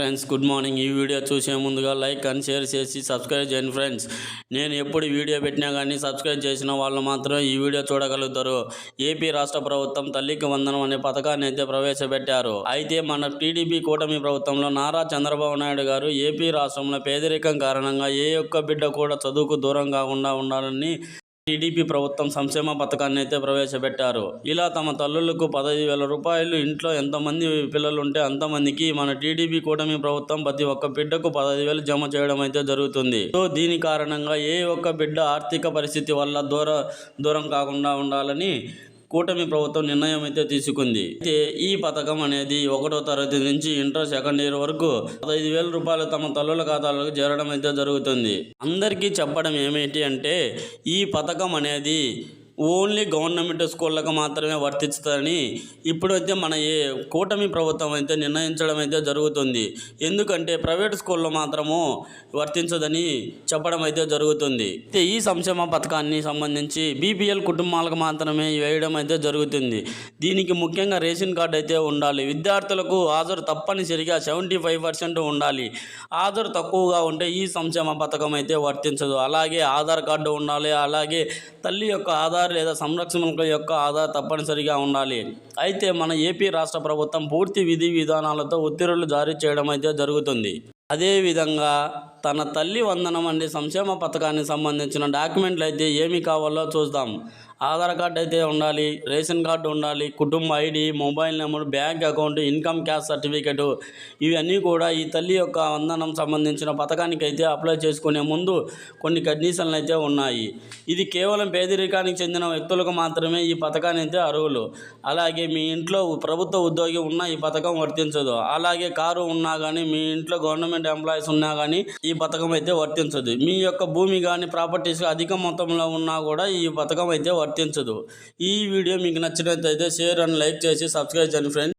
Friends good morning. ఈ video చూసే ముందుగా లైక్ అండ్ షేర్ చేసి సబ్స్క్రైబ్ చేయండి ఫ్రెండ్స్. నేను ఎప్పుడు వీడియో పెట్టినా కానీ సబ్స్క్రైబ్ చేసిన వాళ్ళు మాత్రం ఈ వీడియో చూడగలుగుతారు. ఏపీ రాష్ట్ర ప్రభుత్వం తల్లికి వందనం అనే పథకాన్ని అయితే ప్రవేశపెట్టారు. అయితే మన టీడీపీ కూటమి ప్రభుత్వంలో నారా చంద్రబాబు నాయుడు గారు ఏపీ రాష్ట్రంలో పేదరికం కారణంగా ఏ ఒక్క బిడ్డ కూడా చదువుకు దూరం కాకుండా ఉండాలని టీడీపీ ప్రభుత్వం సంక్షేమ పథకాన్ని అయితే ప్రవేశపెట్టారు. ఇలా తమ తల్లులకు పదహైదు వేల రూపాయలు ఇంట్లో ఎంతమంది పిల్లలు ఉంటే అంతమందికి మన టీడీపీ కూటమి ప్రభుత్వం ప్రతి ఒక్క బిడ్డకు పదహైదు వేలు జమ చేయడం అయితే జరుగుతుంది. సో దీని కారణంగా ఏ ఒక్క బిడ్డ ఆర్థిక పరిస్థితి వల్ల దూర దూరం కాకుండా ఉండాలని కూటమి ప్రభుత్వం నిర్ణయం అయితే తీసుకుంది. అయితే ఈ పథకం అనేది ఒకటో తరగతి నుంచి ఇంటర్ సెకండ్ ఇయర్ వరకు పదహైదు వేల రూపాయలు తమ తల్లుల ఖాతాలకు చేరడం అయితే జరుగుతుంది. అందరికీ చెప్పడం ఏమిటి అంటే ఈ పథకం అనేది ఓన్లీ గవర్నమెంట్ స్కూళ్ళకు మాత్రమే వర్తిస్తుందని ఇప్పుడైతే మన ఏ కూటమి ప్రభుత్వం అయితే నిర్ణయించడం అయితే జరుగుతుంది. ఎందుకంటే ప్రైవేట్ స్కూల్లో మాత్రము వర్తించదని చెప్పడం అయితే జరుగుతుంది. అయితే ఈ సంక్షేమ పథకాన్ని సంబంధించి బీపీఎల్ కుటుంబాలకు మాత్రమే వేయడం అయితే జరుగుతుంది. దీనికి ముఖ్యంగా రేషన్ కార్డు అయితే ఉండాలి. విద్యార్థులకు హాజరు తప్పనిసరిగా సెవెంటీ ఫైవ్ పర్సెంట్ ఉండాలి. హాజరు తక్కువగా ఉంటే ఈ సంక్షేమ పథకం అయితే వర్తించదు. అలాగే ఆధార్ కార్డు ఉండాలి. అలాగే తల్లి యొక్క ఆధార్ లేదా సంరక్షణల యొక్క ఆధార్ తప్పనిసరిగా ఉండాలి. అయితే మన ఏపీ రాష్ట్ర ప్రభుత్వం పూర్తి విధి విధానాలతో ఉత్తర్వులు జారీ చేయడం అయితే జరుగుతుంది. అదేవిధంగా తన తల్లి వందనం అనే సంక్షేమ పథకానికి సంబంధించిన డాక్యుమెంట్లు అయితే ఏమి కావాలో చూద్దాం. ఆధార్ కార్డు అయితే ఉండాలి రేషన్ కార్డు ఉండాలి కుటుంబ ID mobile number bank account income cash certificate ఇవన్నీ కూడా ఈ తల్లి యొక్క వందనం సంబంధించిన పథకానికి అయితే అప్లై చేసుకునే ముందు కొన్ని కండిషన్లు అయితే ఉన్నాయి. ఇది కేవలం పేదరికానికి చెందిన వ్యక్తులకు మాత్రమే ఈ పథకాన్ని అయితే అర్హులు. అలాగే మీ ఇంట్లో ప్రభుత్వ ఉద్యోగి ఉన్న ఈ పథకం వర్తించదు. అలాగే కారు ఉన్నా కానీ మీ ఇంట్లో గవర్నమెంట్ ఎంప్లాయీస్ ఉన్నా కానీ ఈ పథకం అయితే వర్తించదు. మీ యొక్క భూమి కానీ ప్రాపర్టీస్ అధిక మొత్తంలో ఉన్నా కూడా ఈ పథకం అయితే వర్తించదు. ఈ వీడియో మీకు నచ్చినట్లయితే షేర్ అండ్ లైక్ చేసి సబ్స్క్రైబ్ చేయండి ఫ్రెండ్స్.